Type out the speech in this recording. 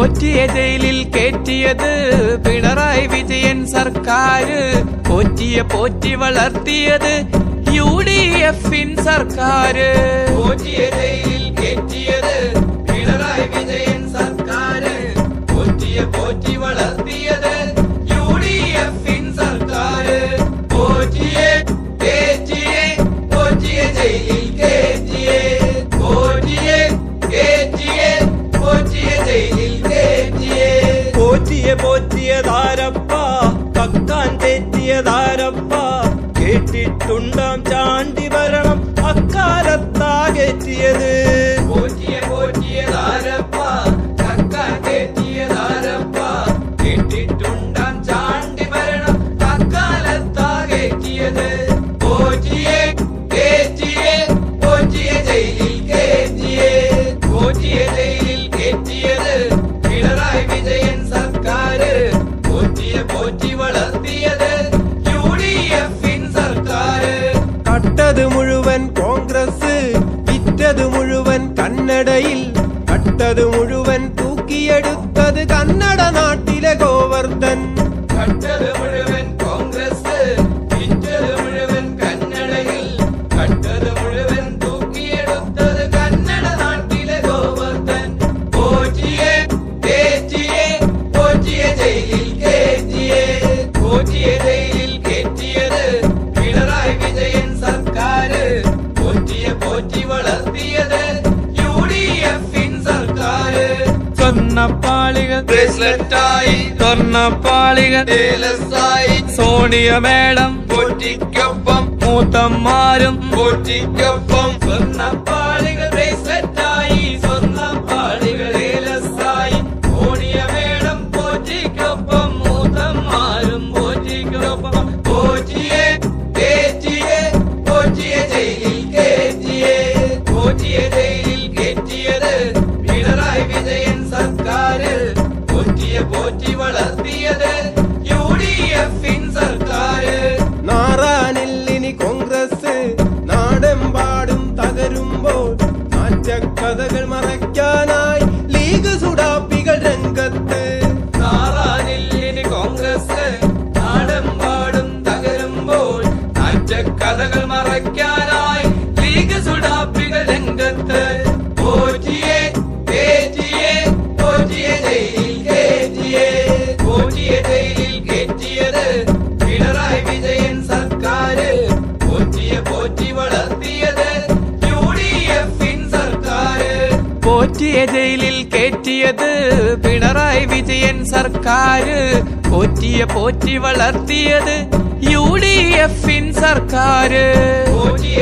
പോറ്റിയ ജയിലിൽ കേറ്റിയത് പിണറായി വിജയൻ സർക്കാര്. പോറ്റിയ പോറ്റി വളർത്തിയത് യു ഡി എഫിൻ സർക്കാര്. പോറ്റിയ ജയിലിൽ കയറ്റിയത് தாரப்பா கக்கான் தேற்றியதாரப்பா கேட்டிட்டுண்டாம் சாண்டி வரணம் அக்காலத்தாகேற்றியது പോറ്റി വളർത്തിയത് യു ഡി എഫിൻ സർക്കാര് കട്ടത് മുഴുവൻ കോൺഗ്രസ് വിറ്റത് മുഴുവൻ കന്നഡയിൽ കട്ടത് മുഴുവൻ തൂക്കിയെടുത്തത് കന്നഡ നാട്ടിലെ ഗോവർദ്ധൻ കട്ടത് മുഴുവൻ പോറ്റിയ വിജയൻ സർക്കാർ പോറ്റിയ പോറ്റി ഏലസായി സോണിയ മേഡം പോറ്റിക്കൊപ്പം മൂത്തന്മാരും പോറ്റിക്കൊപ്പം. സ്വർണപ്പാളികൾ പോറ്റിയ ജയിലിൽ കേറ്റിയത് പിണറായി വിജയൻ സർക്കാര് പോറ്റിയ പോറ്റി വളർത്തിയത് പോറ്റി വളർത്തിയത് യു ഡി എഫിൻ സർക്കാർ പോറ്റിയ ജയിലിൽ കയറ്റിയത് പിണറായി വിജയൻ സർക്കാർ പോറ്റിയ പോറ്റി വളർത്തിയത് യു ഡി എഫിൻ സർക്കാർ പോറ്റിയ